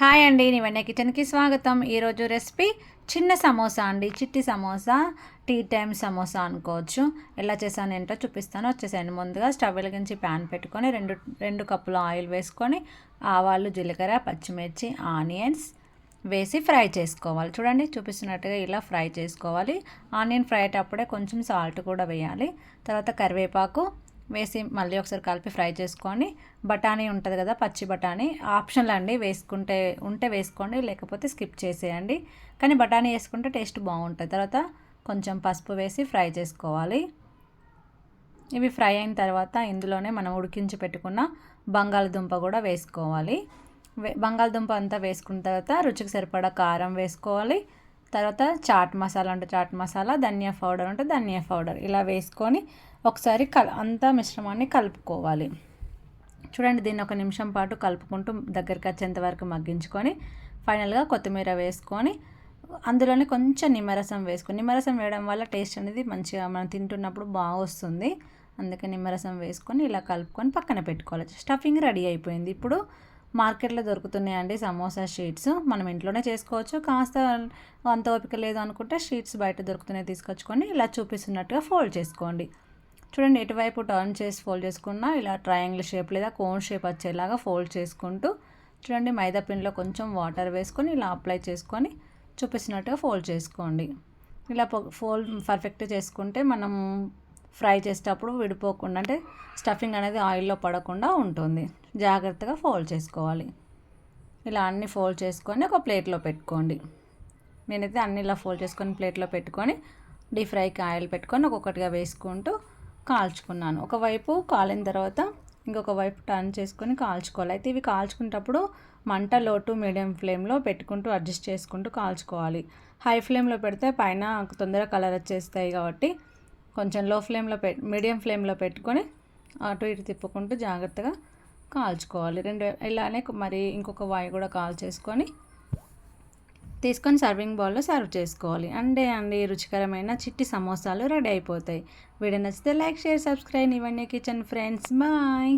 Hi అండి నివన్న కిచెన్కి స్వాగతం. ఈరోజు రెసిపీ చిన్న సమోసా అండి. చిట్టి సమోసా టీ టైం సమోసా అనుకోవచ్చు. ఎలా చేశాను ఏంటో చూపిస్తాను. వచ్చేసాను ముందుగా స్టవ్ వెలిగించి ప్యాన్ పెట్టుకొని రెండు రెండు కప్పుల ఆయిల్ వేసుకొని ఆవాలు జీలకర్ర పచ్చిమిర్చి ఆనియన్స్ వేసి ఫ్రై చేసుకోవాలి. చూడండి చూపిస్తున్నట్టుగా ఇలా ఫ్రై చేసుకోవాలి. ఆనియన్ ఫ్రై అయ్యేటప్పుడే కొంచెం సాల్ట్ కూడా వేయాలి. తర్వాత కరివేపాకు వేసి మళ్ళీ ఒకసారి కలిపి ఫ్రై చేసుకొని బఠానీ ఉంటుంది కదా పచ్చి బఠానీ ఆప్షన్లు అండి వేసుకుంటే ఉంటే వేసుకోండి లేకపోతే స్కిప్ చేసేయండి. కానీ బఠానీ వేసుకుంటే టేస్ట్ బాగుంటుంది. తర్వాత కొంచెం పసుపు వేసి ఫ్రై చేసుకోవాలి. ఇవి ఫ్రై అయిన తర్వాత ఇందులోనే మనం ఉడికించి పెట్టుకున్న బంగాళదుంప కూడా వేసుకోవాలి. బంగాళదుంప అంతా వేసుకున్న తర్వాత రుచికి సరిపడా కారం వేసుకోవాలి. తర్వాత చాట్ మసాలా అంటే చాట్ మసాలా ధనియా పౌడర్ ఉంటే ధనియా పౌడర్. ఇలా వేసుకొని ఒకసారి కల అంతా మిశ్రమాన్ని కలుపుకోవాలి. చూడండి దీన్ని ఒక నిమిషం పాటు కలుపుకుంటూ దగ్గరికి వచ్చేంత వరకు మగ్గించుకొని ఫైనల్గా కొత్తిమీర వేసుకొని అందులోనే కొంచెం నిమ్మరసం వేసుకొని నిమ్మరసం వేయడం వల్ల టేస్ట్ అనేది మంచిగా మనం తింటున్నప్పుడు బాగా వస్తుంది. అందుకే నిమ్మరసం వేసుకొని ఇలా కలుపుకొని పక్కన పెట్టుకోవాలి. స్టఫింగ్ రెడీ అయిపోయింది. ఇప్పుడు మార్కెట్లో దొరుకుతున్నాయండి సమోసా షీట్స్. మనం ఇంట్లోనే చేసుకోవచ్చు. కాస్త అంత ఓపిక లేదు అనుకుంటే షీట్స్ బయట దొరుకుతున్నాయి తీసుకొచ్చుకొని ఇలా చూపిస్తున్నట్టుగా ఫోల్డ్ చేసుకోండి. చూడండి ఎటువైపు టర్న్ చేసి ఫోల్డ్ చేసుకున్నా ఇలా ట్రయాంగిల్ షేప్ లేదా కోన్ షేప్ వచ్చేలాగా ఫోల్డ్ చేసుకుంటూ చూడండి మైదా పిండిలో కొంచెం వాటర్ వేసుకొని ఇలా అప్లై చేసుకొని చూపిస్తున్నట్టుగా ఫోల్డ్ చేసుకోండి. ఇలా ఫోల్డ్ పర్ఫెక్ట్ చేసుకుంటే మనం ఫ్రై చేసేటప్పుడు విడిపోకుండా అంటే స్టఫింగ్ అనేది ఆయిల్లో పడకుండా ఉంటుంది. జాగ్రత్తగా ఫోల్డ్ చేసుకోవాలి. ఇలా అన్ని ఫోల్డ్ చేసుకొని ఒక ప్లేట్లో పెట్టుకోండి. నేనైతే అన్ని ఇలా ఫోల్డ్ చేసుకొని ప్లేట్లో పెట్టుకొని డీప్ ఫ్రైకి ఆయిల్ పెట్టుకొని ఒక్కొక్కటిగా వేసుకుంటూ కాల్చుకున్నాను. ఒకవైపు కాలిన తర్వాత ఇంకొక వైపు టర్న్ చేసుకొని కాల్చుకోవాలి. అయితే ఇవి కాల్చుకునేటప్పుడు మంట లోటు మీడియం ఫ్లేమ్లో పెట్టుకుంటూ అడ్జస్ట్ చేసుకుంటూ కాల్చుకోవాలి. హై ఫ్లేమ్లో పెడితే పైన తొందరగా కలర్ వచ్చేస్తాయి కాబట్టి కొంచెం లో ఫ్లేమ్లో పె మీడియం ఫ్లేమ్లో పెట్టుకొని అటు ఇటు తిప్పుకుంటూ జాగ్రత్తగా కాల్చుకోవాలి. రెండు ఇలానే మరి ఇంకొక వాయి కూడా కాల్ చేసుకొని తీసుకొని సర్వింగ్ బౌల్లో సర్వ్ చేసుకోవాలి. అండే అండి రుచికరమైన చిట్టి సమోసాలు రెడీ అయిపోతాయి. వీడియో నచ్చితే లైక్ షేర్ సబ్స్క్రైబ్. ఇవన్నీ కిచెన్ ఫ్రెండ్స్. బాయ్!